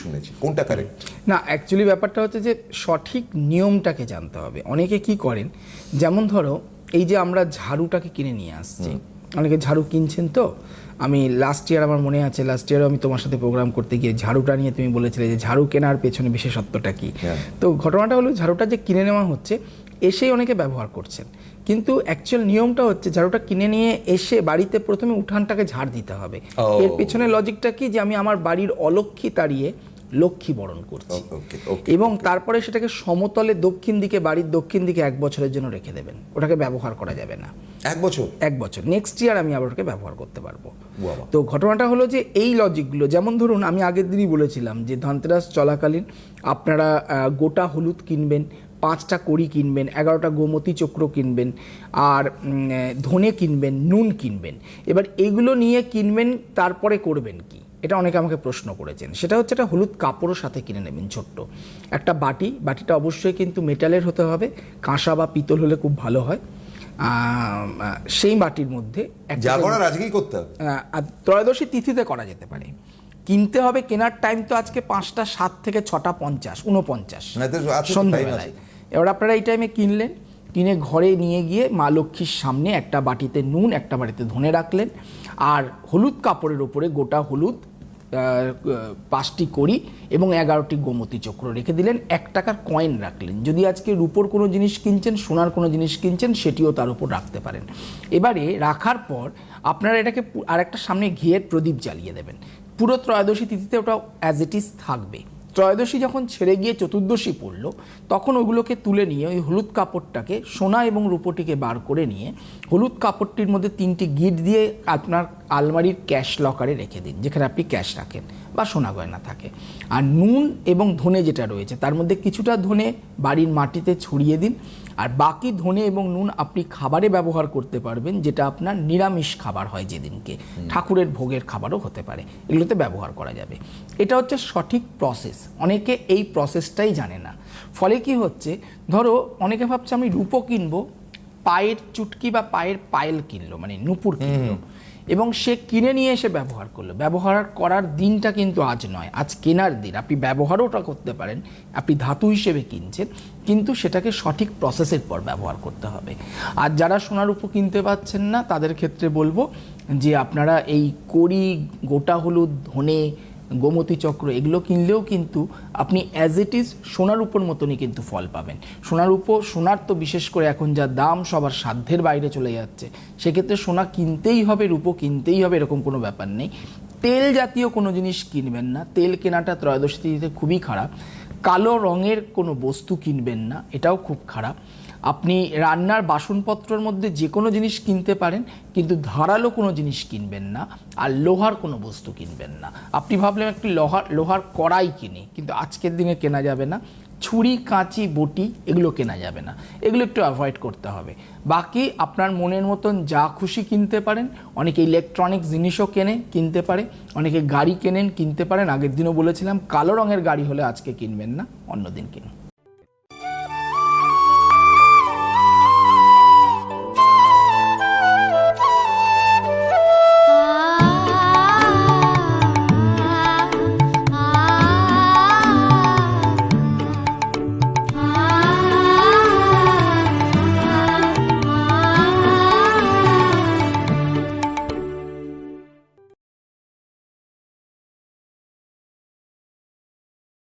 শুনেছি। কোনটা কারেক্ট না অ্যাকচুয়ালি ব্যাপারটা হচ্ছে যে সঠিক নিয়মটাকে জানতে হবে। অনেকে কি করেন? যেমন ধরো এই যে আমরা ঝাড়ুটাকে কিনে নিয়ে আসছি। অনেকে ঝাড়ু কিনছেন তো? আমি লাস্ট ইয়ার আমার মনে আছে লাস্ট ইয়ারও আমি তোমার সাথে প্রোগ্রাম করতে গিয়ে ঝাড়ুটা নিয়ে তুমি বলেছিলে যে ঝাড়ু কেনার পেছনে বিশেষত্বটা কি? হ্যাঁ। তো ঘটনাটা হলো ঝাড়ুটা যে কিনে নেওয়া হচ্ছে এসেই অনেকে ব্যবহার করছেন। কিন্তু অ্যাকচুয়াল নিয়মটা হচ্ছে ঝাড়ুটা কিনে নিয়ে এসে বাড়িতে প্রথমে উঠানটাকে ঝাড় দিতে হবে। এর পেছনে লজিকটা কি? যে আমি আমার বাড়ির অলক্ষী তাড়িয়ে লক্ষ্মী বরণ করছি। এবং তারপরে সেটাকে সমতলে দক্ষিণ দিকে বাড়ির দক্ষিণ দিকে এক বছরের জন্য রেখে দেবেন। ওটাকে ব্যবহার করা যাবে না। এক বছর? এক বছর। নেক্সট ইয়ার আমি আবার ওটাকে ব্যবহার করতে পারব। তো ঘটনাটা হলো যে এই লজিকগুলো যেমন ধরুন আমি আগের দিনই বলেছিলাম যে ধনতেরাস চলাকালীন আপনারা গোটা হলুদ কিনবেন পাঁচটা কড়ি কিনবেন এগারোটা গোমতী চক্র কিনবেন আর ধনে কিনবেন নুন কিনবেন। এবার এগুলো নিয়ে কিনবেন তারপরে করবেন কি? এটা অনেকে আমাকে প্রশ্ন করেছেন। সেটা হচ্ছে একটা হলুদ কাপড়ের সাথে কিনে নেবেন ছোট্ট। একটা বাটি বাটিটা অবশ্যই কিন্তু মেটালের হতে হবে কাঁসা বা পিতল হলে খুব ভালো হয়। সেই বাটির মধ্যে যা করার আজকেই করতে হবে। ত্রয়োদশী তিথিতে করা যেতে পারে। কিনতে হবে কেনার টাইম তো আজকে পাঁচটা সাত থেকে ছটা পঞ্চাশ উনপঞ্চাশ সন্ধ্যাবেলায়। এবার আপনারা এই টাইমে কিনলেন কিনে ঘরে নিয়ে গিয়ে মা লক্ষ্মীর সামনে একটা বাটিতে নুন একটা বাটিতে ধনে রাখলেন। আর হলুদ কাপড়ের ওপরে গোটা হলুদ পাঁচটি করি এবং এগারোটি গোমতী চক্র রেখে দিলেন, এক টাকার কয়েন রাখলেন। যদি আজকে রূপোর কোনো জিনিস কিনছেন, সোনার কোনো জিনিস কিনছেন, সেটিও তার উপর রাখতে পারেন। এবারে রাখার পর আপনারা এটাকে আরেকটা সামনে ঘিয়ের প্রদীপ জ্বালিয়ে দেবেন। পুরো ত্রয়োদশী তিথিতে ওটা অ্যাজ ইট ইজ থাকবে। ত্রয়োদশী যখন ছেড়ে গিয়ে চতুর্দশী পড়ল, তখন ওগুলোকে তুলে নিয়ে ওই হলুদ কাপড়টাকে সোনা এবং রূপোটিকে বার করে নিয়ে হলুদ কাপড়টির মধ্যে তিনটি গিট দিয়ে আপনার আলমারির ক্যাশ লকারে রেখে দিন, যেখানে আপনি ক্যাশ রাখেন বা সোনা গয়না থাকে। আর নুন এবং ধনে যেটা রয়েছে, তার মধ্যে কিছুটা ধনে বাড়ির মাটিতে ছড়িয়ে দিন আর বাকি ধনে এবং নুন আপনি খাবারে ব্যবহার করতে পারবেন যেটা আপনার নিরামিষ খাবার হয় যেদিনকে। ঠাকুরের ভোগের খাবারও হতে পারে। এগুলোতে ব্যবহার করা যাবে। এটা হচ্ছে সঠিক প্রসেস অনেকে এই প্রসেসটাই জানে না। ফলে কি হচ্ছে? ধরো অনেকে ভাবছে আমি রূপো কিনবো পায়ের চুটকি বা পায়ের পায়েল কিনলো মানে নুপুর কিনলো। এবং সে কিনে নিয়ে এসে ব্যবহার করল। ব্যবহার করার দিনটা কিন্তু আজ নয় আজ কেনার দিন। আপনি ব্যবহারও ওটা করতে পারেন আপনি ধাতু হিসেবে কিনছেন কিন্তু সেটাকে সঠিক প্রসেসের পর ব্যবহার করতে হবে। আর যারা সোনার উপর কিনতে পাচ্ছেন না তাদের ক্ষেত্রে বলব যে আপনারা এই কড়ি গোটা হলুদ ধনে গোমতী চক্র, এগুলো কিনলেও কিন্তু আপনি অ্যাজ ইট ইজ সোনার উপর মতনই কিন্তু ফল পাবেন। সোনার উপর, সোনার তো বিশেষ করে এখন যা দাম সবার সাধ্যের বাইরে চলে যাচ্ছে, সেক্ষেত্রে সোনা কিনতেই হবে, রূপো কিনতেই হবে, এরকম কোনো ব্যাপার নেই। তেল জাতীয় কোনো জিনিস কিনবেন না, তেল কেনাটা ত্রয়োদশী তিথিতে খুবই খারাপ। কালো রঙের কোনো বস্তু কিনবেন না, এটাও খুব খারাপ। আপনি রান্নার বাসনপত্রর মধ্যে যে কোনো জিনিস কিনতে পারেন, কিন্তু ধারালো কোনো জিনিস কিনবেন না আর লোহার কোনো বস্তু কিনবেন না। আপনি ভাবলেন একটি লোহার লোহার কড়াই কিনি, কিন্তু আজকের দিনে কেনা যাবে না। ছুরি, কাঁচি, বটি, এগুলো কেনা যাবে না। এগুলো একটু অ্যাভয়েড করতে হবে। বাকি আপনার মনের মতন যা খুশি কিনতে পারেন, অনেকে ইলেকট্রনিক্স জিনিসও কেনে, কিনতে পারে। অনেকে গাড়ি কেনেন, কিনতে পারেন। আগের দিনও বলেছিলাম, কালো রঙের গাড়ি হলে আজকে কিনবেন না অন্য দিন কিনুন।